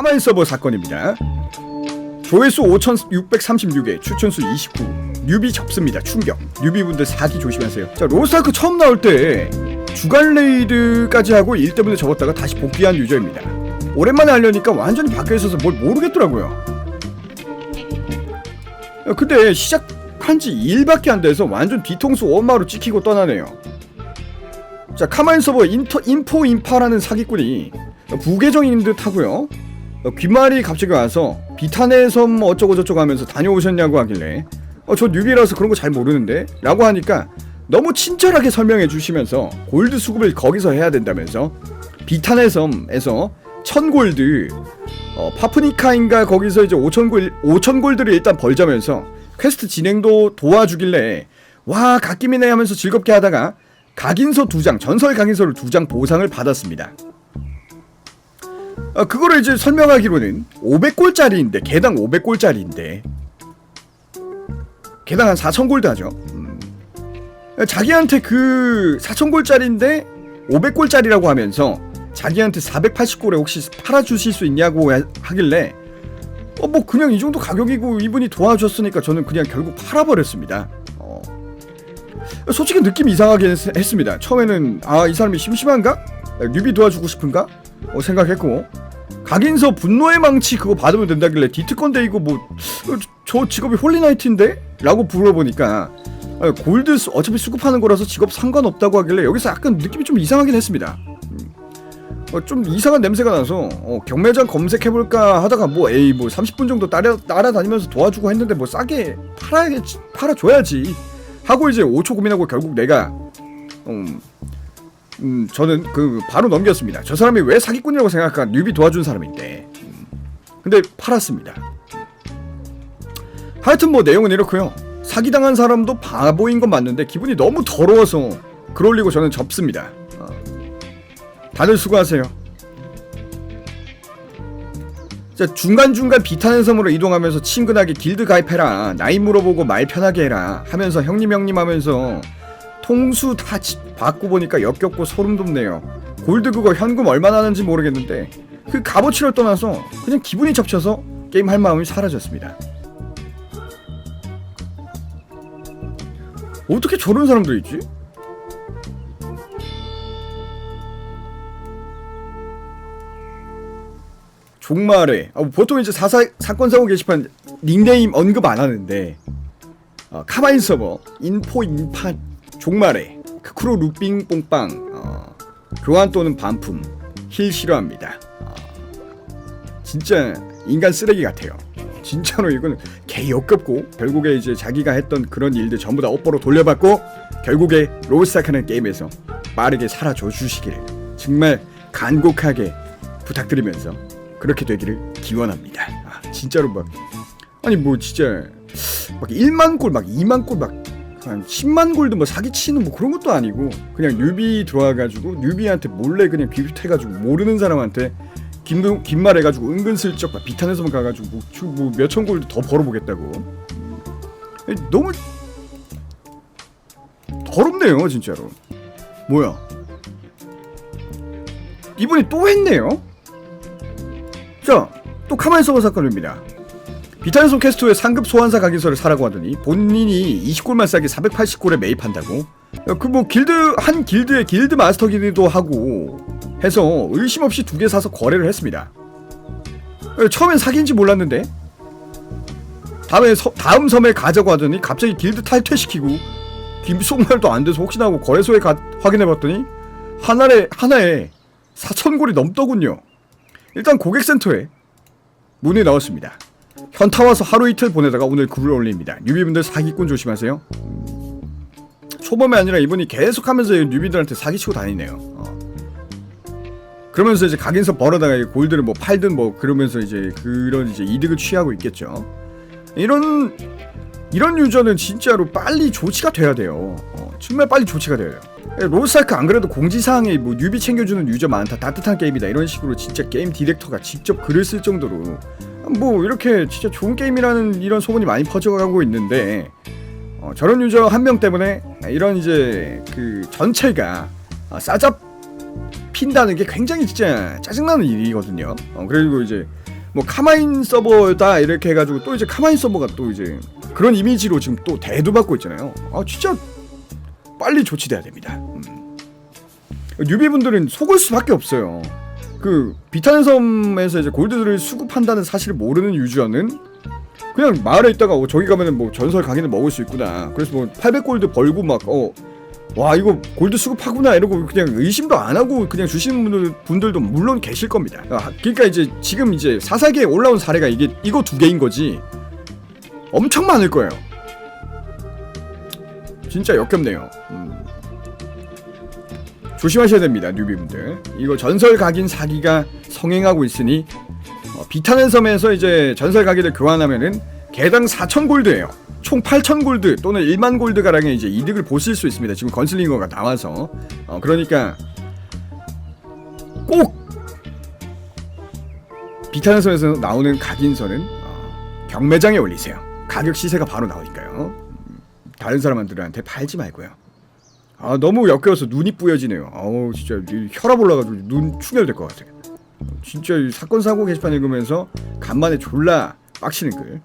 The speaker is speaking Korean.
카마인 서버 사건입니다. 조회수 5,636회, 추천수 29. 뉴비 접습니다. 충격. 뉴비분들 사기 조심하세요. 자, 로스타크 처음 나올 때 주간 레이드까지 하고 일 때문에 접었다가 다시 복귀한 유저입니다. 오랜만에 하려니까 완전히 바뀌어 있어서 뭘 모르겠더라고요. 야, 근데 시작한 지 2일밖에 안 돼서 완전 뒤통수 원마로 찍히고 떠나네요. 자, 카마인 서버 인터, 인포 인파라는 사기꾼이 부계정인 듯 하고요. 어, 귀말이 갑자기 와서 비탄의 섬 어쩌고 저쩌고 하면서 다녀오셨냐고 하길래 어, 저 뉴비라서 그런 거 잘 모르는데 라고 하니까 너무 친절하게 설명해 주시면서 골드 수급을 거기서 해야 된다면서 비탄의 섬에서 1000골드 어, 파프니카인가 거기서 이제 5000골 5000골드를 일단 벌자면서 퀘스트 진행도 도와주길래 와 갓김이네 하면서 즐겁게 하다가 각인서 두 장, 전설 각인서를 두 장 보상을 받았습니다. 아, 그거를 이제 설명하기로는 500골짜리인데 개당 500골짜리인데 개당 한 4,000골드 하죠. 음. 자기한테 그 4,000골짜리인데 500골짜리라고 하면서 자기한테 480골에 혹시 팔아주실 수 있냐고 하- 하길래 어 뭐 그냥 이 정도 가격이고 이분이 도와줬으니까 저는 그냥 결국 팔아버렸습니다. 어. 솔직히 느낌 이상하게 했, 했습니다. 처음에는 아 이 사람이 심심한가? 뉴비 도와주고 싶은가? 어, 생각했고 각인서 분노의 망치 그거 받으면 된다길래 디트 건데 이거 뭐 저 직업이 홀리나이트인데? 라고 물어보니까 아, 골드 수- 어차피 수급하는 거라서 직업 상관없다고 하길래 여기서 약간 느낌이 좀 이상하긴 했습니다. 음. 어, 좀 이상한 냄새가 나서 어, 경매장 검색해볼까 하다가 뭐 에이 뭐 30분 정도 따라, 따라다니면서 도와주고 했는데 뭐 싸게 팔아야지 팔아줘야지 하고 이제 5초 고민하고 결국 내가 음, 음 저는 그 바로 넘겼습니다. 저 사람이 왜 사기꾼이라고 생각할까 뉴비 도와준 사람인데 음, 근데 팔았습니다. 하여튼 뭐 내용은 이렇고요. 사기당한 사람도 바보인 건 맞는데 기분이 너무 더러워서 그럴 리고 저는 접습니다. 어. 다들 수고하세요. 자, 중간중간 비타는 섬으로 이동하면서 친근하게 길드 가입해라. 나이 물어보고 말 편하게 해라. 하면서 형님 형님 하면서 통수 다 지- 받고 보니까 역겹고 소름 돋네요. 골드 그거 현금 얼마나 하는지 모르겠는데 그 값어치를 떠나서 그냥 기분이 접쳐서 게임 할 마음이 사라졌습니다. 어떻게 저런 사람도 있지? 종말에 아, 보통 이제 사사 사건 사고 게시판 닉네임 언급 안 하는데 어, 카마인 서버 인포 인판 종말에 크크로 루빙 뽕빵 어, 교환 또는 반품 힐 싫어합니다. 어, 진짜 인간 쓰레기 같아요. 진짜로 이건 개 역겹고 결국에 이제 자기가 했던 그런 일들 전부 다 업보로 돌려받고 결국에 로스타크는 게임에서 빠르게 사라져 주시기를 정말 간곡하게 부탁드리면서 그렇게 되기를 기원합니다. 아, 진짜로 막 아니 뭐 진짜 막 1만 골 막 2만 골막 한 10만 골도 뭐 사기치는 뭐 그런 것도 아니고 그냥 뉴비 들어와가지고 뉴비한테 몰래 그냥 귀비해가지고 모르는 사람한테 긴, 긴 말 해가지고 은근슬쩍 막 비탄에서만 가가지고 뭐, 주- 뭐 몇천 골도 더 벌어보겠다고 음. 너무 더럽네요 진짜로 뭐야 이분이 또 했네요 자, 또 카마인 서버 사건입니다. 비타니손 캐스트의 상급 소환사 각인서를 사라고 하더니 본인이 20골만 싸게 480골에 매입한다고. 그 뭐 길드 한 길드의 길드 마스터기도 하고 해서 의심 없이 두 개 사서 거래를 했습니다. 처음엔 사기인지 몰랐는데 다음에 서, 다음 섬에 가자고 하더니 갑자기 길드 탈퇴시키고 김속말도 안 돼서 혹시나 하고 거래소에 가, 확인해봤더니 하나에 하나에 4천 골이 넘더군요. 일단 고객센터에 문이 나왔습니다. 현타 와서 하루 이틀 보내다가 오늘 글을 올립니다. 뉴비분들 사기꾼 조심하세요. 초범이 아니라 이분이 계속하면서 뉴비들한테 사기치고 다니네요. 어. 그러면서 이제 각인서 벌어다가 이 골드를 뭐 팔든 뭐 그러면서 이제 그런 이제 이득을 취하고 있겠죠. 이런 이런 유저는 진짜로 빨리 조치가 돼야 돼요. 어, 정말 빨리 조치가 돼요. 로스타크 안 그래도 공지사항에 뭐 뉴비 챙겨주는 유저 많다 따뜻한 게임이다 이런 식으로 진짜 게임 디렉터가 직접 글을 쓸 정도로 뭐 이렇게 진짜 좋은 게임이라는 이런 소문이 많이 퍼져가고 있는데 어, 저런 유저 한 명 때문에 이런 이제 그 전체가 어, 싸잡 핀다는 게 굉장히 진짜 짜증나는 일이거든요. 어, 그리고 이제 뭐 카마인 서버다 이렇게 해가지고 또 이제 카마인 서버가 또 이제 그런 이미지로 지금 또 대두받고 있잖아요. 아 진짜 빨리 조치돼야 됩니다. 음. 뉴비분들은 속을 수밖에 없어요. 그 비타는 섬에서 이제 골드들을 수급한다는 사실을 모르는 유저는 그냥 마을에 있다가 어, 저기 가면은 뭐 전설 강의를 먹을 수 있구나. 그래서 뭐 800골드 벌고 막 어. 와 이거 골드 수급하구나 이러고 그냥 의심도 안 하고 그냥 주시는 분들, 분들도 물론 계실 겁니다. 아, 그러니까 이제 지금 이제 사사기에 올라온 사례가 이게 이거 두 개인 거지 엄청 많을 거예요. 진짜 역겹네요. 음. 조심하셔야 됩니다, 뉴비분들. 이거 전설 각인 사기가 성행하고 있으니 어, 비타는 섬에서 이제 전설 가게를 교환하면은 개당 4천 골드예요. 총 8천 골드 또는 1만 골드 가량의 이제 이득을 보실 수 있습니다. 지금 건슬링어가 나와서 어, 그러니까 꼭 비타는 섬에서 나오는 각인서는 어, 경매장에 올리세요. 가격 시세가 바로 나오니까요. 음, 다른 사람들한테 팔지 말고요. 아 너무 역겨워서 눈이 뿌여지네요. 아우 진짜 혈압 올라가지고 눈 충혈될 것 같아. 진짜 사건 사고 게시판 읽으면서 간만에 졸라 빡치는 글.